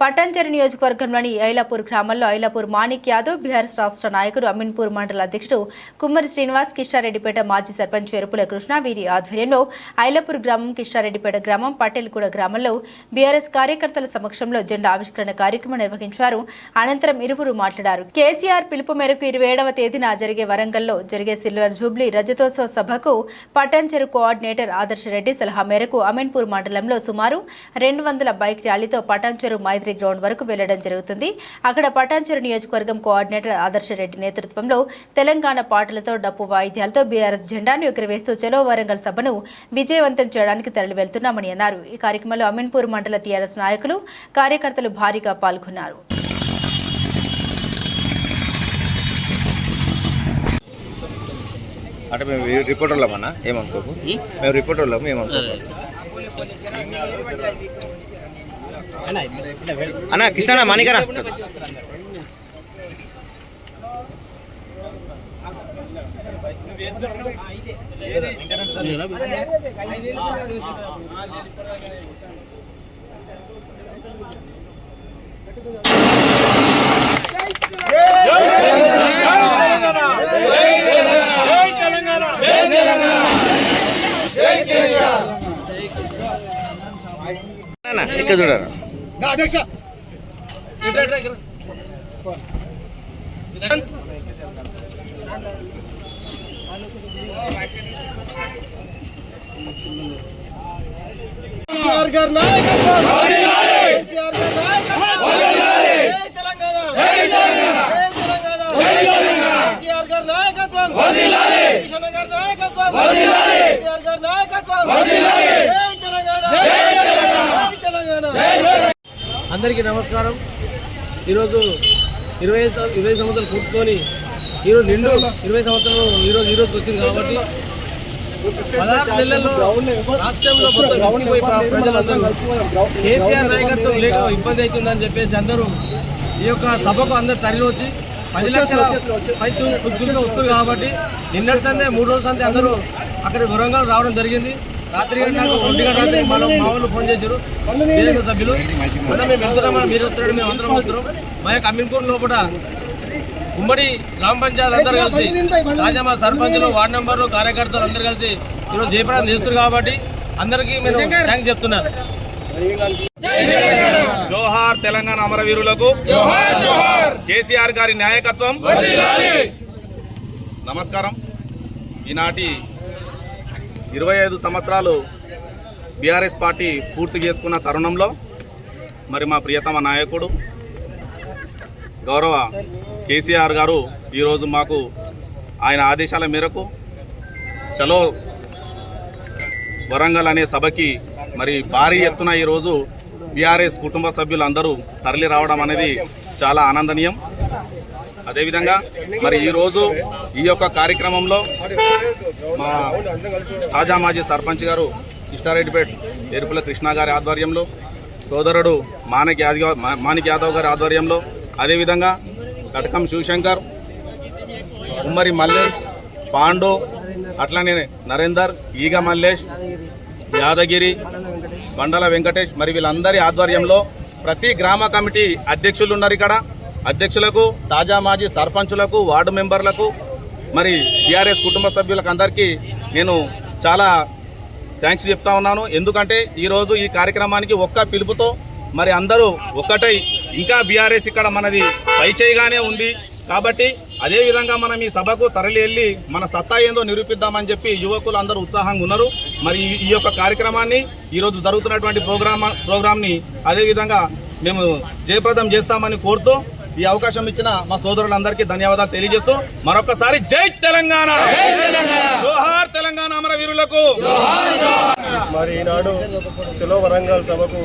పట్టంచెరు నియోజకవర్గంలోని ఐలాపూర్ గ్రామంలో ఐలాపూర్ మాణిక్ యాదవ్ బీహార్ రాష్ట్ర నాయకుడు అమీన్పూర్ మండల అధ్యక్షుడు కుమ్మరి శ్రీనివాస్ కిష్టారెడ్డిపేట మాజీ సర్పంచ్ ఎరుపుల కృష్ణ వీరి ఆధ్వర్యంలో ఐలాపూర్ గ్రామం కిష్టారెడ్డిపేట గ్రామం పటేల్గూడ గ్రామంలో బీఆర్ఎస్ కార్యకర్తల సమక్షంలో జెండా ఆవిష్కరణ కార్యక్రమం నిర్వహించారు. అనంతరం ఇరువురు మాట్లాడారు. కేసీఆర్ పిలుపు మేరకు ఇరవై ఏడవ తేదీన జరిగే వరంగల్లో జరిగే సిల్వర్ జూబ్లీ రజతోత్సవ సభకు పట్టంచెరు కోఆర్డినేటర్ ఆదర్శ రెడ్డి సలహా మేరకు అమీన్పూర్ మండలంలో సుమారు రెండు వందల బైక్ ర్యాలీతో పటాన్చెరు మైత్రి గ్రౌండ్ వరకు వెళ్ళడం జరుగుతుంది. అక్కడ పటాన్చెరు నియోజకవర్గం కోఆర్డినేటర్ ఆదర్శ రెడ్డి నేతృత్వంలో తెలంగాణ పాటలతో డప్పు వాయిద్యాలతో బీఆర్ఎస్ జెండాను ఎగురవేస్తూ చలో వరంగల్ సభను విజయవంతం చేయడానికి తరలి వెళ్తున్నామని అన్నారు. ఈ కార్యక్రమంలో అమీన్పూర్ మండల టీఆర్ఎస్ నాయకులు కార్యకర్తలు భారీగా పాల్గొన్నారు. అంటే మేము రి- రిపోర్టర్లమన్నా ఏమనుకోకు? మేము రిపోర్టర్లము ఏమనుకోకు? అన్న కృష్ణ మానికరా ఇక్కడ చూడరా. కేసీఆర్ గారి నాయకత్వం కేసీఆర్ గారి నాయకత్వం జై తెలంగాణ జై తెలంగాణ జై తెలంగాణ కేసీఆర్ గారి నాయకత్వం అందరికీ నమస్కారం. ఈరోజు ఇరవై ఇరవై సంవత్సరాలు పూర్చుకొని ఈరోజు నిండు ఇరవై సంవత్సరాలు ఈరోజు ఈరోజు వచ్చింది కాబట్టి పదహారు నెలల్లో రాష్ట్రంలో మొత్తం విసిగిపోయి ప్రజలందరూ కేసీఆర్ నాయకత్వం లేక ఇబ్బంది అవుతుందని చెప్పేసి అందరూ ఈ యొక్క సభకు అందరూ తరలివచ్చి పది లక్షల పైచు వస్తుంది కాబట్టి నిన్నటి సందే మూడు రోజుల సందే అందరూ అక్కడ వరంగల్ రావడం జరిగింది. రాత్రి గంటలకు ఒంటి గంట రాత్రి మనం మా వాళ్ళు ఫోన్ చేశారు. బీజేపీ సభ్యులు మొన్న మేము వెళ్తున్నాం మీరు వస్తున్నాడు మేము అందరం వస్తున్నాం. మా యొక్క అమీన్పూర్ లోపల ఉమ్మడి గ్రామ పంచాయతీ అందరూ కలిసి రాజా మా సర్పంచులు వార్డు మెంబర్లు కార్యకర్తలు అందరూ కలిసి ఈరోజు జయప్రదం చేస్తారు కాబట్టి అందరికీ మేము థ్యాంక్స్ చెప్తున్నారు జోహార్ తెలంగాణ అమరవీరులకు కేసీఆర్ గారి నాయకత్వం నమస్కారం. ఈనాటి ఇరవై ఐదు సంవత్సరాలు బీఆర్ఎస్ పార్టీ పూర్తి చేసుకున్న తరుణంలో మరి మా ప్రియతమ నాయకుడు గౌరవ కేసీఆర్ గారు ఈరోజు మాకు ఆయన ఆదేశాల మేరకు చలో వరంగల్ అనే సభకి మరి భారీ ఎత్తున ఈరోజు బీఆర్ఎస్ కుటుంబ సభ్యులందరూ తరలి రావడం అనేది చాలా ఆనందనీయం. అదేవిధంగా మరి ఈరోజు ఈ యొక్క కార్యక్రమంలో మా తాజా మాజీ సర్పంచ్ గారు ఇష్టారెడ్డిపేట్ ఎరుపుల కృష్ణ గారి ఆధ్వర్యంలో సోదరుడు మానక్ యాదవ్ మాణిక్ యాదవ్ గారి ఆధ్వర్యంలో అదేవిధంగా కటకం శివశంకర్ ఉమ్మరి మల్లేష్ పాండు అట్లనే నరేందర్ ఈగ మల్లేష్ యాదగిరి బండల వెంకటేష్ మరి వీళ్ళందరి ఆధ్వర్యంలో ప్రతి గ్రామ కమిటీ అధ్యక్షులు ఉన్నారు ఇక్కడ. అధ్యక్షులకు తాజా మాజీ సర్పంచులకు వార్డు మెంబర్లకు మరి టీఆర్ఎస్ కుటుంబ సభ్యులకు అందరికీ నేను చాలా థ్యాంక్స్ చెప్తా ఉన్నాను. ఎందుకంటే ఈరోజు ఈ కార్యక్రమానికి ఒక్క పిలుపుతో మరి అందరూ ఒక్కటై ఇంకా బీఆర్ఎస్ ఇక్కడ మనది పైచేయిగానే ఉంది. కాబట్టి అదేవిధంగా మనం ఈ సభకు తరలి వెళ్ళి మన సత్తా ఏందో నిరూపిద్దామని చెప్పి యువకులు అందరూ ఉత్సాహంగా ఉన్నారు. మరి ఈ- ఈ యొక్క కార్యక్రమాన్ని ఈరోజు జరుగుతున్నటువంటి ప్రోగ్రామ్ ప్రోగ్రామ్ని అదేవిధంగా మేము జయప్రదం చేస్తామని కోరుతూ ఈ అవకాశం ఇచ్చిన మా సోదరులందరికీ ధన్యవాదాలు తెలియజేస్తూ మరొకసారి జై తెలంగాణ. జోహార్ తెలంగాణ అమరవీరులకు. మరి ఈనాడు చలో వరంగల్ సభకు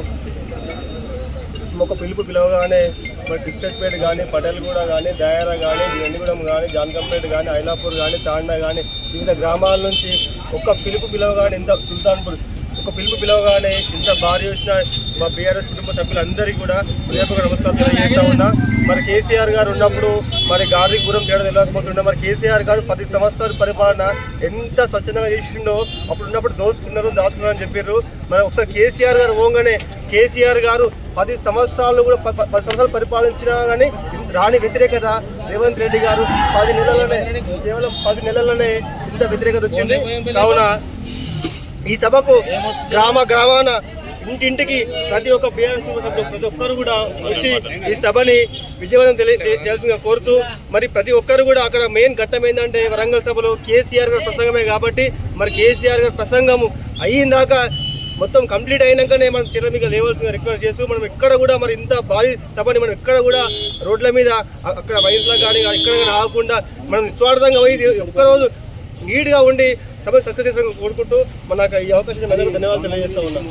ఒక పిలుపు పిలవగానే మరి డిస్ట్రిక్ట్పేట కానీ పటేల్గూడ కానీ దాయరా కానీ వెండిగూడెం కానీ జాన్కంపేట కానీ ఐలాపూర్ కానీ తాండా కానీ వివిధ గ్రామాల నుంచి ఒక్క పిలుపు పిలవగానే ఇంత సుల్తాన్పూర్ ఒక పిలుపు పిలవగానే ఇంత భారీ వచ్చిన మా బీఆర్ఎస్ కుటుంబ సభ్యులందరికీ కూడా హృదయపూర్వక నమస్కారం తెలియజేస్తా ఉన్నా. మరి కేసీఆర్ గారు ఉన్నప్పుడు మరి గాంధీపురం తేడా తెలియకపోతుండే. మరి కేసీఆర్ గారు పది సంవత్సరాల పరిపాలన ఎంత స్వచ్ఛందంగా చేసిండో అప్పుడు ఉన్నప్పుడు దోచుకున్నారు దాచుకున్నారు అని చెప్పారు మరి ఒకసారి కేసీఆర్ గారు పోగానే కేసీఆర్ గారు పది సంవత్సరాలు కూడా పది సంవత్సరాలు పరిపాలించినా కానీ రాని వ్యతిరేకత రేవంత్ రెడ్డి గారు పది నెలలనే కేవలం పది నెలలనే ఇంత వ్యతిరేకత వచ్చింది. కావున ఈ సభకు గ్రామ గ్రామాన ఇంటింటికి ప్రతి ఒక్క బీఆర్ఎస్ ప్రతి ఒక్కరు కూడా వచ్చి ఈ సభని విజయవంతం తెలియ తెలిసిందిగా కోరుతూ మరి ప్రతి ఒక్కరు కూడా అక్కడ మెయిన్ ఘట్టం ఏంటంటే వరంగల్ సభలో కేసీఆర్ గారి ప్రసంగమే కాబట్టి మరి కేసీఆర్ గారి ప్రసంగము అయ్యిందాక మొత్తం కంప్లీట్ అయినాకనే మనం తీర మీద లేవాల్సిన రిక్వెస్ట్ చేస్తూ మనం ఎక్కడ కూడా మరి ఇంత భారీ సభని మనం ఎక్కడ కూడా రోడ్ల మీద అక్కడ వయసులో కానీ ఎక్కడ కానీ ఆగకుండా మనం నిస్వార్థంగా పోయి ఒక్కరోజు నీట్గా ఉండి సభ సక్సెస్ కోరుకుంటూ మన ఈ అవకాశం ధన్యవాదాలు తెలియజేస్తా ఉన్నాం.